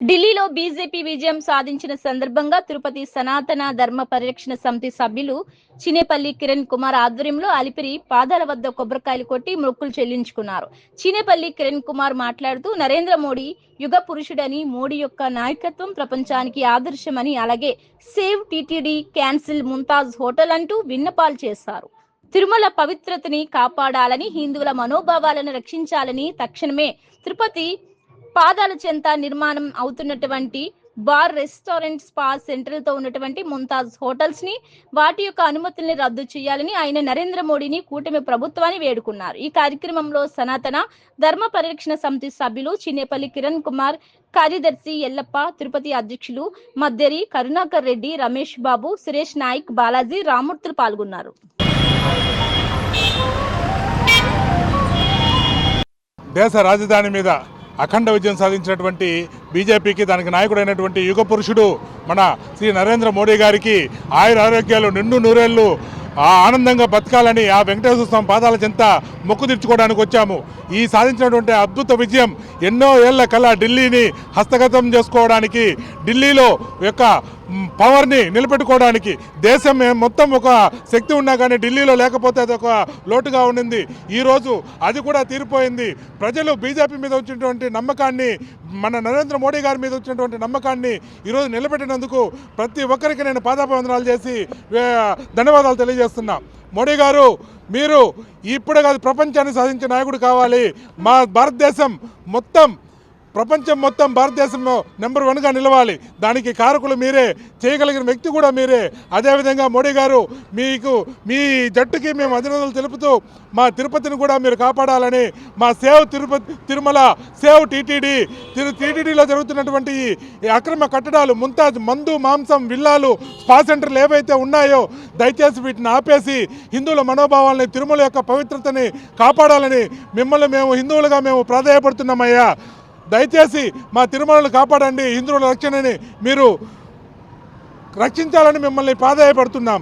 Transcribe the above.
ఢిల్లీలో బీజేపీ విజయం సాధించిన సందర్భంగా తిరుపతి సనాతన ధర్మ పరిరక్షణ సమితి సభ్యులు చినేపల్లి కిరణ్ కుమార్ ఆధ్వర్యంలో అలిపిరి పాదాల వద్ద కొబ్బరికాయలు కొట్టి మొక్కులు చెల్లించుకున్నారు. చినేపల్లి కిరణ్ కుమార్ మాట్లాడుతూ నరేంద్ర మోడీ యుగ పురుషుడని మోడీ యొక్క నాయకత్వం ప్రపంచానికి ఆదర్శమని అలాగే save TTD cancel Mumtaz hotel అంటూ విన్నపాలు చేశారు. తిరుమల పవిత్రతని కాపాడాలని హిందువుల మనోభావాలను రక్షించాలని తక్షణమే తిరుపతి పాదాల చెంత నిర్మాణం అవుతున్నటువంటి బార్ రెస్టారెంట్ స్పా సెంటర్తో ఉన్నటువంటి ముంతాజ్ హోటల్స్ని వాటి యొక్క అనుమతుల్ని రద్దు చేయాలని ఆయన నరేంద్ర మోడీని కూటమి ప్రభుత్వాన్ని వేడుకున్నారు. ఈ కార్యక్రమంలో సనాతన ధర్మ పరిరక్షణ సమితి సభ్యులు చినేపల్లి కిరణ్ కుమార్ కార్యదర్శి ఎల్లప్ప తిరుపతి అధ్యక్షులు మద్దెరి కరుణాకర్ రెడ్డి రమేష్ బాబు సురేష్ నాయక్ బాలాజీ రామూర్తులు పాల్గొన్నారు. దేశ రాజధాని మీద అఖండ విజయం సాధించినటువంటి బీజేపీకి దానికి నాయకుడైనటువంటి యుగ పురుషుడు మన శ్రీ నరేంద్ర మోడీ గారికి ఆయుర ఆరోగ్యాలు నిండు నూరేళ్ళు ఆనందంగా బతకాలని ఆ వెంకటేశ్వర స్వామి పాదాల చెంత మొక్కు తీర్చుకోవడానికి వచ్చాము. ఈ సాధించినటువంటి అద్భుత విజయం ఎన్నో ఏళ్ళ కల ఢిల్లీని హస్తగతం చేసుకోవడానికి ఢిల్లీలో యొక్క పవర్ని నిలబెట్టుకోవడానికి దేశం మొత్తం ఒక శక్తి ఉన్నా కానీ ఢిల్లీలో లేకపోతే అది ఒక లోటుగా ఉండింది. ఈరోజు అది కూడా తీరిపోయింది. ప్రజలు బీజేపీ మీద వచ్చినటువంటి నమ్మకాన్ని మన నరేంద్ర మోడీ గారి మీద వచ్చినటువంటి నమ్మకాన్ని ఈరోజు నిలబెట్టినందుకు ప్రతి ఒక్కరికి నేను పాదాభివందనాలు చేసి ధన్యవాదాలు తెలియజేస్తున్నా. మోడీ గారు మీరు ఇప్పుడే కాదు ప్రపంచాన్ని సాధించే నాయకుడు కావాలి. మా భారతదేశం మొత్తం ప్రపంచం మొత్తం భారతదేశంలో నెంబర్ వన్గా నిలవాలి. దానికి కారకులు మీరే చేయగలిగిన వ్యక్తి కూడా మీరే. అదేవిధంగా మోడీ గారు మీకు మీ జట్టుకి మేము అభినందనలు తెలుపుతూ మా తిరుపతిని కూడా మీరు కాపాడాలని మా save Tirupati Tirumala save TTD తిరు టీటీడీలో జరుగుతున్నటువంటి ఈ అక్రమ కట్టడాలు ముంతాజ్ మందు మాంసం విల్లాలు స్పా సెంటర్లు ఏవైతే ఉన్నాయో దయచేసి వీటిని ఆపేసి హిందువుల మనోభావాలని తిరుమల యొక్క పవిత్రతని కాపాడాలని మిమ్మల్ని మేము హిందువులుగా మేము ప్రాధాయపడుతున్నామయ్యా. దయచేసి మా తిరుమలను కాపాడండి. హిందువుల రక్షణని మీరు రక్షించాలని మిమ్మల్ని ప్రాధాయపడుతున్నాం